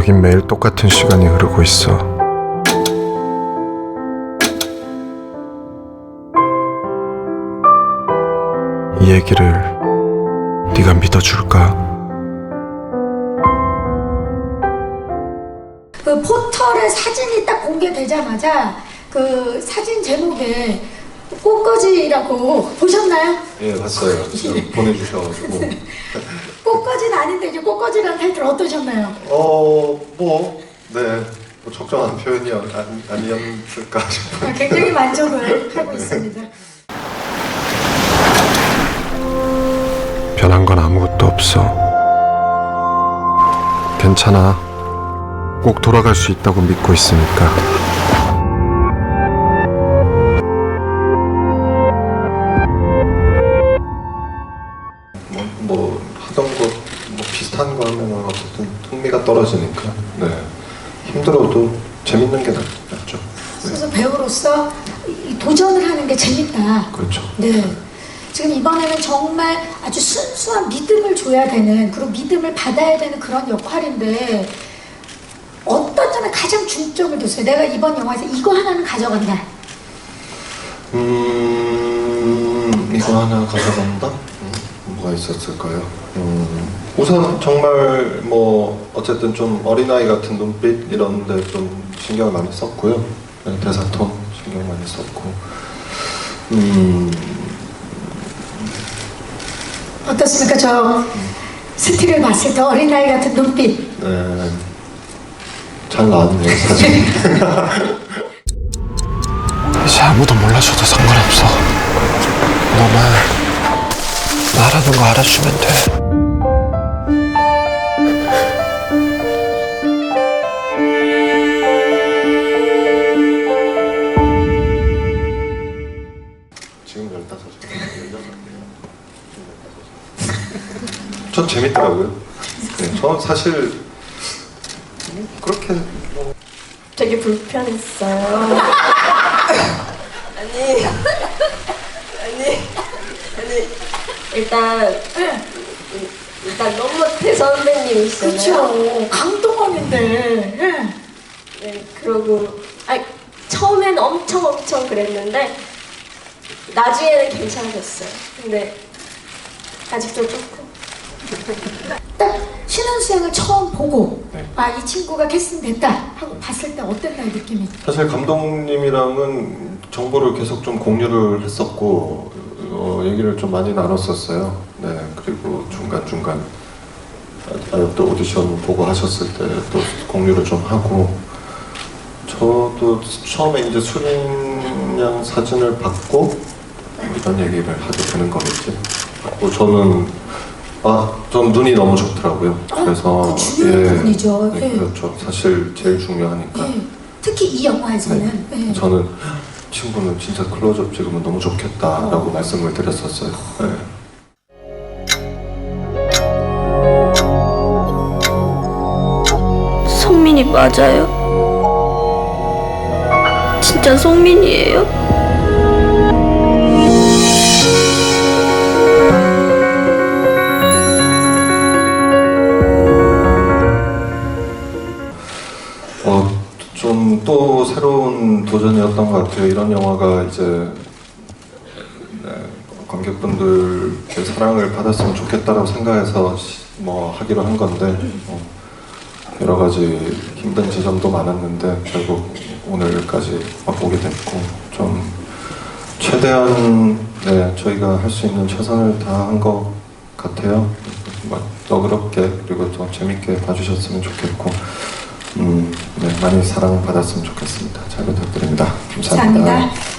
여긴 매일 똑같은 시간이 흐르고 있어. 이 얘기를 네가 믿어줄까? 그 포털에 사진이 딱 공개되자마자 그 사진 제목에 꽃거지라고 보셨나요? 예, 봤어요. 지금 보내주셔가지고. 꽃거지는 아닌데 이제 꽃거지라는 타이틀 어떠셨나요? 어, 뭐, 네. 뭐 적정한 표현이 아니, 아니었을까 싶어요. 아, 굉장히 만족을 하고 있습니다. 변한 건 아무것도 없어. 괜찮아. 꼭 돌아갈 수 있다고 믿고 있으니까. 뭐 비슷한 거 하면 어쨌든 흥미가 떨어지니까. 네. 힘들어도 재밌는 게 낫- 낫죠. 네. 그래서 배우로서 이 도전을 하는 게 재밌다. 그렇죠. 네. 지금 이번에는 정말 아주 순수한 믿음을 줘야 되는 그리고 믿음을 받아야 되는 그런 역할인데 어떤 점에 가장 중점을 뒀어요? 내가 이번 영화에서 이거 하나는 가져간다. 음, 이거 하나 가져간다? 음, 뭐가 있었을까요? 음, 우선 정말 뭐 어쨌든 좀 어린아이 같은 눈빛 이런 데 좀 신경을 많이 썼고요. 네, 대사톤 신경 많이 썼고. 음, 어떻습니까? 저 스틸을 봤을 때 어린아이 같은 눈빛. 네. 잘 나왔네요, 사진. 이제 아무도 몰라줘도 상관없어. 너만 나라는 거 알아주면 돼. 지금 15시간, 16시간. 전 재밌더라고요. 네, 저 사실 그렇게 뭐 되게 불편했어요. 아니, 아니, 아니, 일단, 일단 너무 선배님이시잖아요. 그렇죠. 강동원인데. 예. 네, 그러고, 아 처음엔 엄청 엄청 그랬는데, 나중에는 괜찮아졌어요. 근데, 아직도 조금. 딱 신혼수행을 처음 보고 네. 아이 친구가 캐스팅 됐다 하고 봤을 때 어땠나요 느낌이? 사실 감독님이랑은 정보를 계속 좀 공유를 했었고 어, 얘기를 좀 많이 나눴었어요. 네 그리고 중간 중간 또 오디션 보고 하셨을 때 또 공유를 좀 하고 저도 처음에 이제 수린 양 사진을 받고 이런 얘기를 하게 되는 거겠지. 받고 저는 아, 전 눈이 너무 좋더라고요. 그래서 그 중요한 부분이죠. 네, 예. 그렇죠. 사실 제일 중요하니까. 예. 특히 이 영화에서는 네. 예. 저는 친구는 진짜 클로즈업 찍으면 너무 좋겠다라고 어. 말씀을 드렸었어요. 네. 성민이 맞아요? 진짜 성민이에요? 또 새로운 도전이었던 것 같아요. 이런 영화가 이제 네, 관객분들의 사랑을 받았으면 좋겠다라고 생각해서 시- 뭐 하기로 한 건데 뭐 여러 가지 힘든 지점도 많았는데 결국 오늘까지 맛보게 됐고 좀 최대한 네, 저희가 할 수 있는 최선을 다한 것 같아요. 뭐 너그럽게 그리고 더 재밌게 봐주셨으면 좋겠고 음, 네, 많이 사랑받았으면 좋겠습니다. 잘 부탁드립니다 감사합니다. 감사합니다.